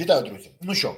Вітаю, друзі. Ну що,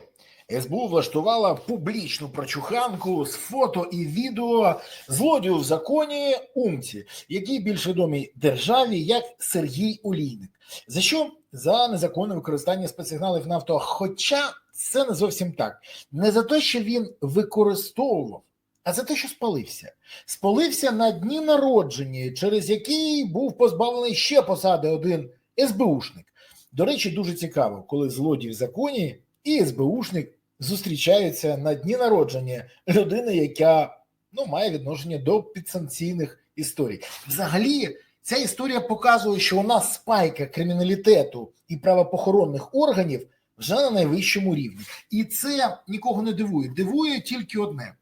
СБУ влаштувала публічну прочуханку з фото і відео злодію в законі Умці, який більш відомий державі як Сергій Олійник. За що? За незаконне використання спецсигналів на авто. Хоча це не зовсім так. Не за те, що він використовував, а за те, що спалився. Спалився на дні народження, через який був позбавлений ще посади один СБУшник. До речі, дуже цікаво, коли злодій в законі і СБУшник зустрічаються на дні народження людини, яка ну, має відношення до підсанкційних історій. Взагалі, ця історія показує, що у нас спайка криміналітету і правопохоронних органів вже на найвищому рівні. І це нікого не дивує. Дивує тільки одне: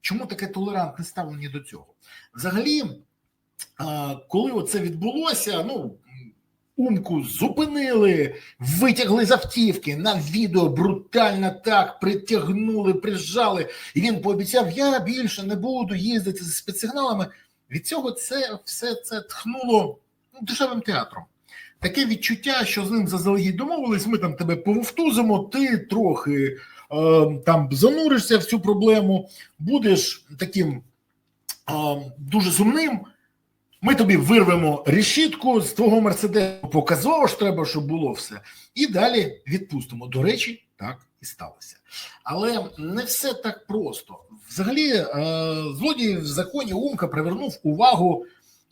чому таке толерантне ставлення до цього? Взагалі, коли оце відбулося, ну. Умку зупинили, витягли з автівки на відео брутально так притягнули, прижали, і він пообіцяв: я більше не буду їздити з спецсигналами. Від цього це все це тхнуло ну, дешевим театром. Таке відчуття, що з ним заздалегідь домовились, ми там тебе пововтузимо, ти трохи е, там зануришся в цю проблему, будеш таким е, дуже сумним. Ми тобі вирвемо решітку з твого мерседесу, показово ж треба, щоб було все, і далі відпустимо. До речі, так і сталося. Але не все так просто. Взагалі, е, злодій в законі Умка привернув увагу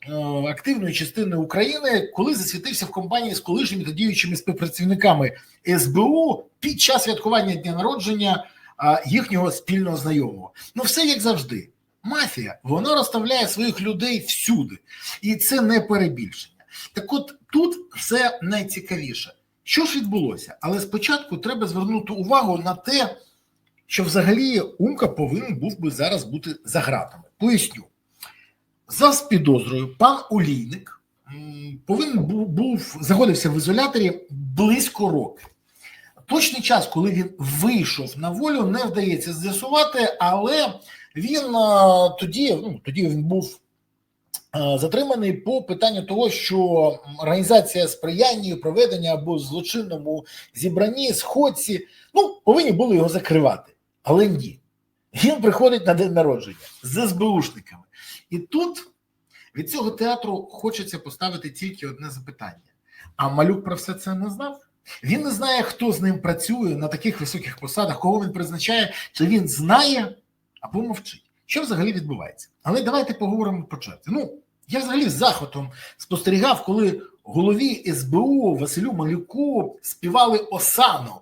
е, активної частини України, коли засвітився в компанії з колишніми та діючими співпрацівниками СБУ під час святкування дня народження е, їхнього спільного знайомого. Ну, все як завжди. Мафія вона розставляє своїх людей всюди, і це не перебільшення. Так, от тут все найцікавіше. Що ж відбулося? Але спочатку треба звернути увагу на те, що взагалі Умка повинен був би зараз бути за гратами. Поясню, за підозрою, пан Олійник повинен був, знаходився в ізоляторі близько року. Точний час, коли він вийшов на волю, не вдається з'ясувати, але він тоді, ну тоді він був затриманий по питанню того, що організація сприяння проведення або злочинному зібранні сходці ну повинні були його закривати, але ні. Він приходить на день народження з СБУшниками, і тут від цього театру хочеться поставити тільки одне запитання: а малюк про все це не знав? Він не знає, хто з ним працює на таких високих посадах, кого він призначає, чи він знає або мовчить. Що взагалі відбувається? Але давайте поговоримо про черти. Ну, я взагалі з захватом спостерігав, коли голові СБУ Василю Малюку співали Осану,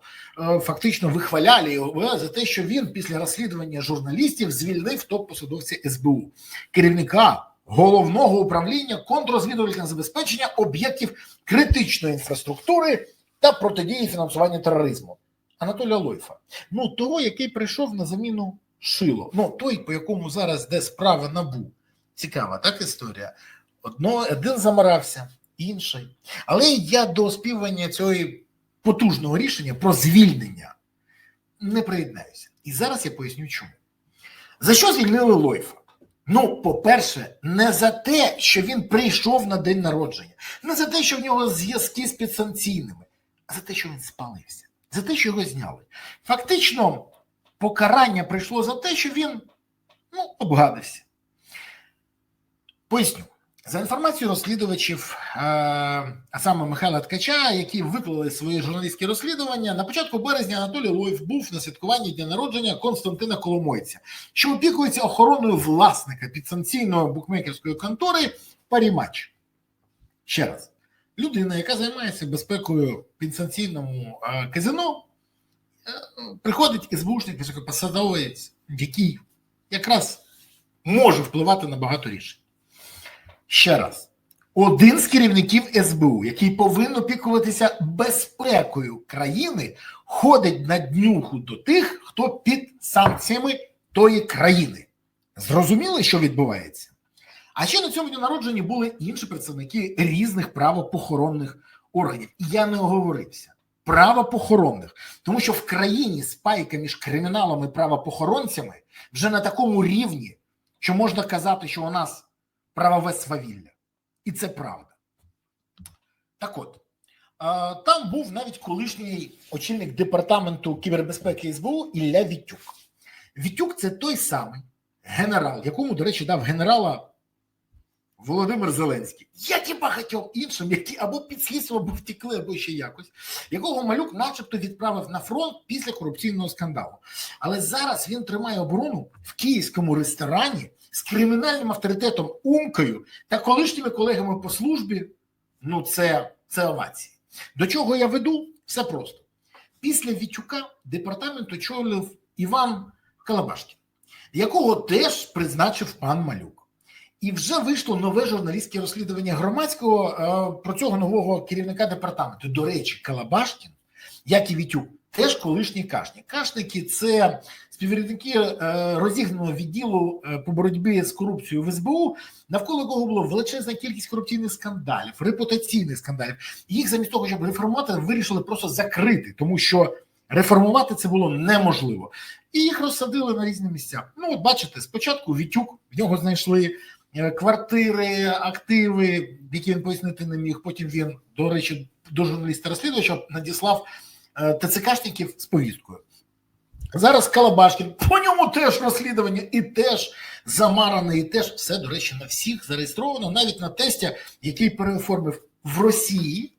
фактично вихваляли його за те, що він після розслідування журналістів звільнив топ-посадовця СБУ, керівника головного управління контррозвідувального забезпечення об'єктів критичної інфраструктури та протидії фінансування тероризму Анатолія Лойфа. Ну того, який прийшов на заміну Шило. Ну той, по якому зараз де справа набу. Цікава так історія. Одно, один замарався, інший. Але я до оспівування цього потужного рішення про звільнення не приєднаюся. І зараз я поясню, чому. За що звільнили Лойфа? Ну, по-перше, не за те, що він прийшов на день народження, не за те, що в нього зв'язки з підсанкційними, а за те, що він спалився, за те, що його зняли. Фактично, покарання прийшло за те, що він ну, обгадився. Поясню. За інформацією розслідувачів, а саме Михайла Ткача, які виклали свої журналістські розслідування, на початку березня Анатолій Лоєв був на святкуванні дня народження Константина Коломойця, що опікується охороною власника підсанкційної букмекерської контори Парімач. Ще раз, людина, яка займається безпекою підсанкційному казино, приходить СБУшник високопосадовець, який якраз може впливати на багато рішень. Ще раз, один з керівників СБУ, який повинен опікуватися безпекою країни, ходить на днюху до тих, хто під санкціями тої країни. Зрозуміли, що відбувається? А ще на цьому дні народженні були інші представники різних правопохоронних органів. І я не оговорився. Правопохоронних, тому що в країні спайка між криміналами і правопохоронцями вже на такому рівні, що можна казати, що у нас правове свавілля. І це правда. Так от, Там був навіть колишній очільник департаменту кібербезпеки СБУ Ілля Вітюк. Вітюк це той самий генерал, якому, до речі, дав генерала Володимир Зеленський, як і багатьом іншим, які або під слідство, або втекли, або ще якось, якого малюк, начебто, відправив на фронт після корупційного скандалу. Але зараз він тримає оборону в київському ресторані з кримінальним авторитетом Умкою та колишніми колегами по службі. Ну, це, це овації. До чого я веду? Все просто. Після Вітюка департамент очолив Іван Калабашкін, якого теж призначив пан Малюк. І вже вийшло нове журналістське розслідування громадського е, про цього нового керівника департаменту. До речі, Калабашкін, як і Вітюк, теж колишні кашні. Кашники це співробітники е, розігнаного відділу е, по боротьбі з корупцією в СБУ, навколо якого було величезна кількість корупційних скандалів, репутаційних скандалів. Їх замість того, щоб реформувати, вирішили просто закрити, тому що реформувати це було неможливо. І їх розсадили на різні місця. Ну, от бачите, спочатку Вітюк в нього знайшли квартири, активи, які він пояснити не міг. Потім він, до речі, до журналіста розслідувача надіслав е, ТЦКшників з повісткою. Зараз Калабашкін, по ньому теж розслідування, і теж замаране, і теж все, до речі, на всіх зареєстровано, навіть на тесті, який переоформив в Росії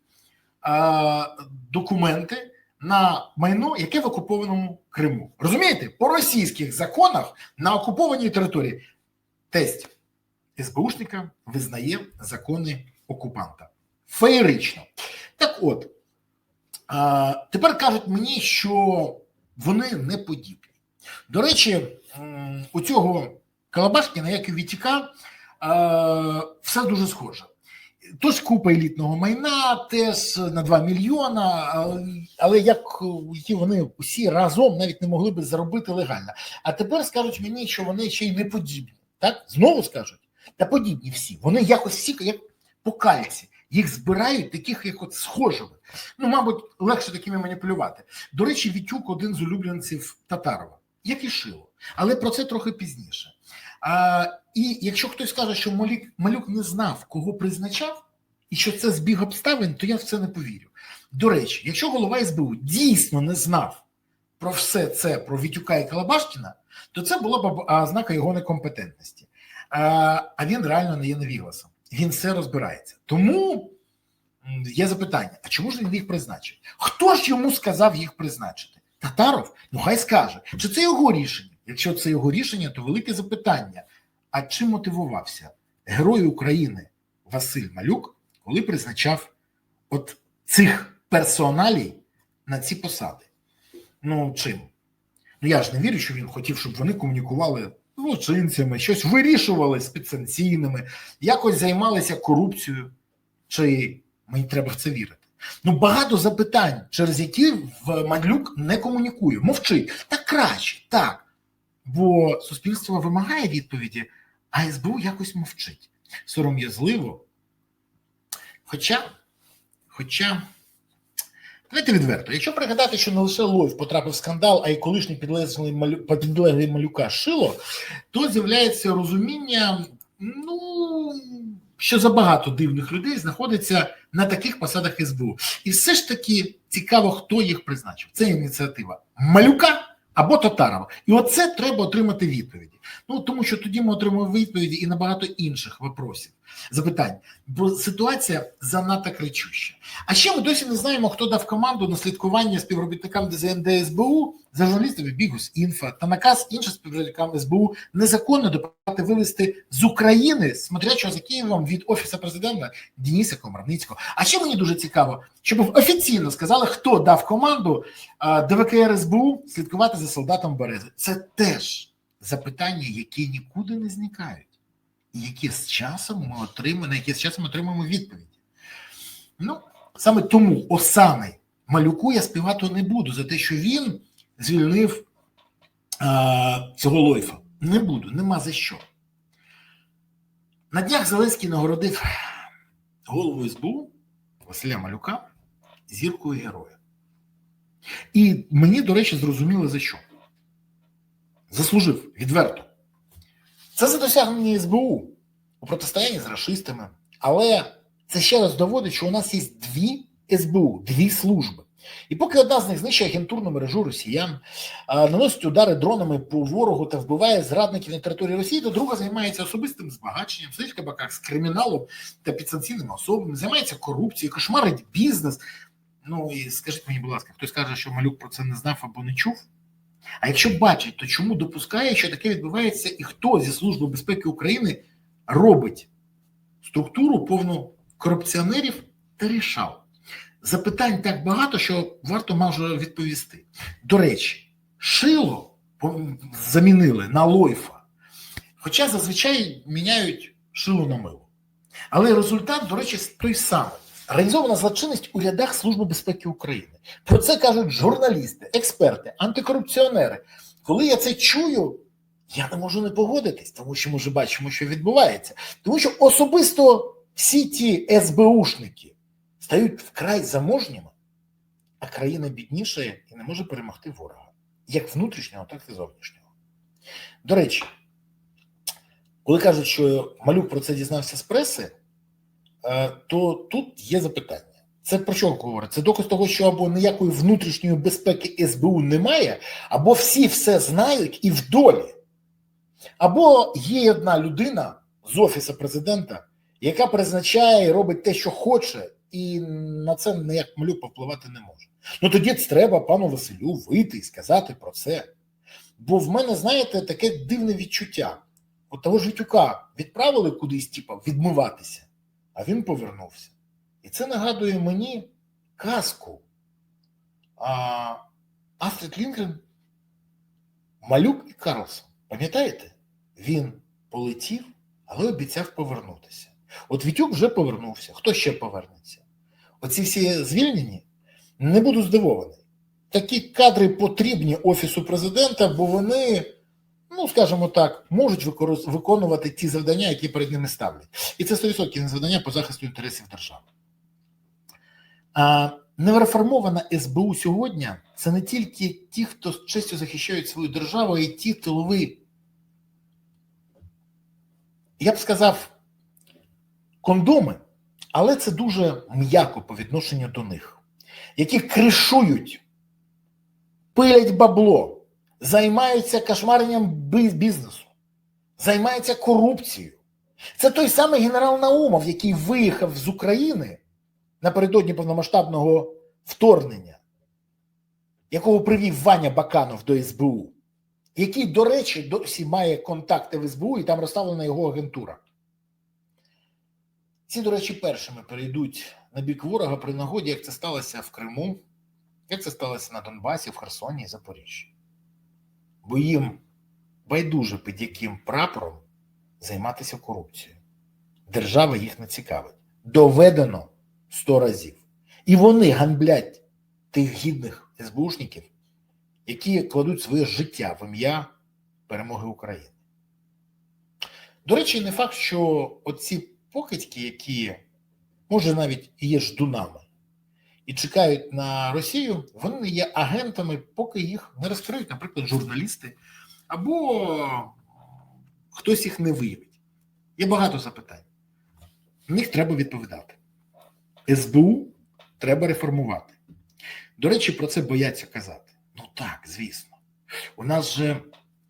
а, документи на майно, яке в окупованому Криму. Розумієте? По російських законах на окупованій території тесть СБУшника визнає закони окупанта. Феєрично. Так от, тепер кажуть мені, що вони не подібні. До речі, у цього Калабашкіна, як і у Вітіка, все дуже схоже. Тож купа елітного майна, теж на 2 мільйона, але як вони усі разом навіть не могли би заробити легально. А тепер скажуть мені, що вони ще й не подібні. Так? Знову скажуть, та подібні всі. Вони якось всі як по кальці. Їх збирають таких, як от схожими. Ну, мабуть, легше такими маніпулювати. До речі, Вітюк один з улюбленців Татарова, як і Шило. Але про це трохи пізніше. А, і якщо хтось каже, що Малюк, Малюк не знав, кого призначав, і що це збіг обставин, то я в це не повірю. До речі, якщо голова СБУ дійсно не знав про все це, про Вітюка і Калабашкіна, то це була б ознака його некомпетентності. А, він реально не є невігласом. Він все розбирається. Тому є запитання: а чому ж він їх призначив? Хто ж йому сказав їх призначити? Татаров? Ну хай скаже, чи це його рішення. Якщо це його рішення, то велике запитання: а чим мотивувався герой України Василь Малюк, коли призначав от цих персоналій на ці посади? Ну чим? Ну я ж не вірю, що він хотів, щоб вони комунікували злочинцями, щось вирішували з підсанкційними, якось займалися корупцією. Чи мені треба в це вірити? Ну, багато запитань, через які в Малюк не комунікує, мовчить. Так краще, так. Бо суспільство вимагає відповіді, а СБУ якось мовчить. Сором'язливо. Хоча, хоча, давайте відверто, якщо пригадати, що не лише Лойв потрапив в скандал, а й колишній підлеглий, малю, підлеглий малюка шило, то з'являється розуміння, ну, що забагато дивних людей знаходиться на таких посадах СБУ. І все ж таки цікаво, хто їх призначив. Це ініціатива Малюка або Татарова. І оце треба отримати відповіді. Ну тому що тоді ми отримуємо відповіді і на багато інших вопросів, запитань. Бо ситуація занадто кричуща. А ще ми досі не знаємо, хто дав команду на слідкування співробітникам ДЗНД СБУ за журналістами Бігус Інфа та наказ іншим співробітникам СБУ незаконно допомагати вивести з України смотрячого за Києвом від офісу президента Дениса Комарницького. А ще мені дуже цікаво, щоб офіційно сказали, хто дав команду ДВКР СБУ слідкувати за солдатом Берези. Це теж запитання, які нікуди не зникають, і які з часом ми отримаємо, на які з часом отримаємо відповіді. Ну, саме тому Осани Малюку я співати не буду за те, що він звільнив а, цього Лойфа. Не буду, нема за що. На днях Зеленський нагородив голову СБУ Василя Малюка зіркою героя. І мені, до речі, зрозуміло за що. Заслужив відверто. Це за досягнення СБУ у протистоянні з расистами. Але це ще раз доводить, що у нас є дві СБУ, дві служби. І поки одна з них знищує агентурну мережу росіян, наносить удари дронами по ворогу та вбиває зрадників на території Росії, то друга займається особистим збагаченням, сидить в кабаках з криміналом та підсанкційними особами, займається корупцією, кошмарить бізнес. Ну і скажіть мені, будь ласка, хтось каже, що малюк про це не знав або не чув? А якщо бачить, то чому допускає, що таке відбувається, і хто зі Служби безпеки України робить структуру повну корупціонерів та рішав? Запитань так багато, що варто може відповісти. До речі, шило замінили на лойфа, хоча зазвичай міняють шило на мило. Але результат, до речі, той самий. Організована злочинність у рядах Служби безпеки України. Про це кажуть журналісти, експерти, антикорупціонери. Коли я це чую, я не можу не погодитись, тому що ми вже бачимо, що відбувається. Тому що особисто всі ті СБУшники стають вкрай заможніми, а країна біднішає і не може перемогти ворога, як внутрішнього, так і зовнішнього. До речі, коли кажуть, що малюк про це дізнався з преси, то тут є запитання. Це про що говорить? Це доказ того, що або ніякої внутрішньої безпеки СБУ немає, або всі все знають і в долі. Або є одна людина з офісу президента, яка призначає і робить те, що хоче, і на це ніяк малюк повпливати не може. Ну тоді треба пану Василю вийти і сказати про це. Бо в мене, знаєте, таке дивне відчуття. От того ж Вітюка відправили кудись, типу, відмиватися, а він повернувся. І це нагадує мені казку. А Астрид Лінгрен, Малюк і Карлсон. Пам'ятаєте? Він полетів, але обіцяв повернутися. От Вітюк вже повернувся. Хто ще повернеться? Оці всі звільнені не буду здивований. Такі кадри потрібні Офісу президента, бо вони, ну скажімо так, можуть виконувати ті завдання, які перед ними ставлять. І це 100% завдання по захисту інтересів держави. А нереформована СБУ сьогодні це не тільки ті, хто честю захищають свою державу, а й ті тилові. Я б сказав, кондоми, але це дуже м'яко по відношенню до них, які кришують, пилять бабло, займаються кошмаренням бізнесу, займаються корупцією. Це той самий генерал Наумов, який виїхав з України напередодні повномасштабного вторгнення, якого привів Ваня Баканов до СБУ, який, до речі, досі має контакти в СБУ і там розставлена його агентура. Ці, до речі, першими перейдуть на бік ворога при нагоді, як це сталося в Криму, як це сталося на Донбасі, в Херсоні і Запоріжжі. Бо їм байдуже під яким прапором займатися корупцією. Держава їх не цікавить. Доведено сто разів. І вони ганблять тих гідних СБУшників, які кладуть своє життя в ім'я перемоги України. До речі, не факт, що оці покидьки, які, може, навіть є ждунами, і чекають на Росію, вони є агентами, поки їх не розкриють, наприклад, журналісти, або хтось їх не виявить. Є багато запитань. На них треба відповідати. СБУ треба реформувати. До речі, про це бояться казати. Ну так, звісно. У нас же,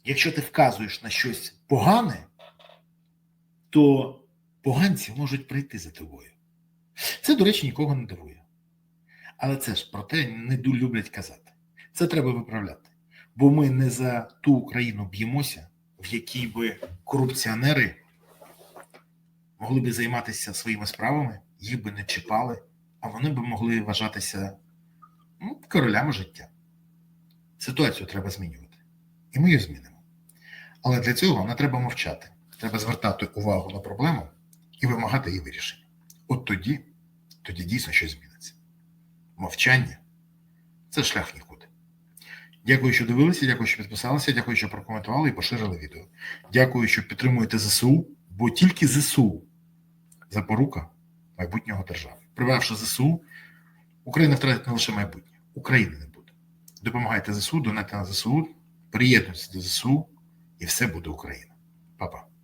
якщо ти вказуєш на щось погане, то поганці можуть прийти за тобою. Це, до речі, нікого не дивує. Але це ж про те не люблять казати. Це треба виправляти. Бо ми не за ту Україну б'ємося, в якій би корупціонери могли би займатися своїми справами, їх би не чіпали, а вони би могли вважатися ну, королями життя. Ситуацію треба змінювати. І ми її змінимо. Але для цього не треба мовчати. Треба звертати увагу на проблему і вимагати її вирішення. От тоді, тоді дійсно щось зміниться. Мовчання це шлях нікуди. Дякую, що дивилися, дякую, що підписалися, дякую, що прокоментували і поширили відео. Дякую, що підтримуєте ЗСУ, бо тільки ЗСУ запорука майбутнього держави. Привавши ЗСУ, Україна втратить не лише майбутнє, України не буде. Допомагайте ЗСУ, донайте на ЗСУ, приєднуйтесь до ЗСУ, і все буде Україна. Па-па.